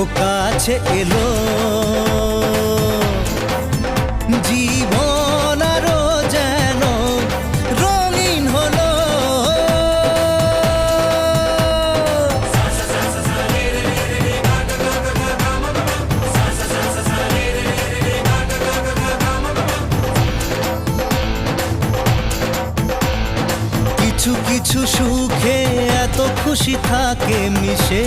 ও কাছে এলো। জীবন যেন কিছু কিছু সুখে এত খুশি থাকে মিশে।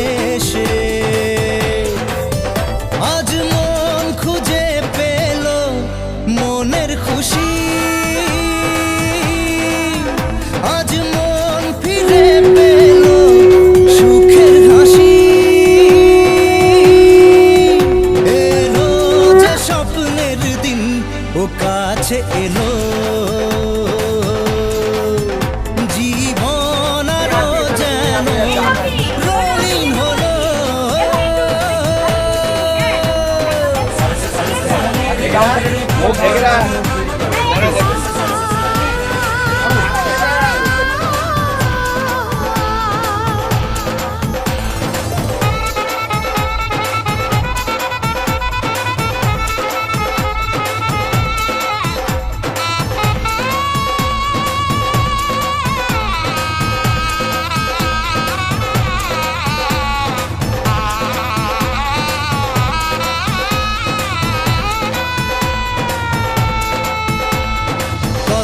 কাছে এলো। জীবন যেন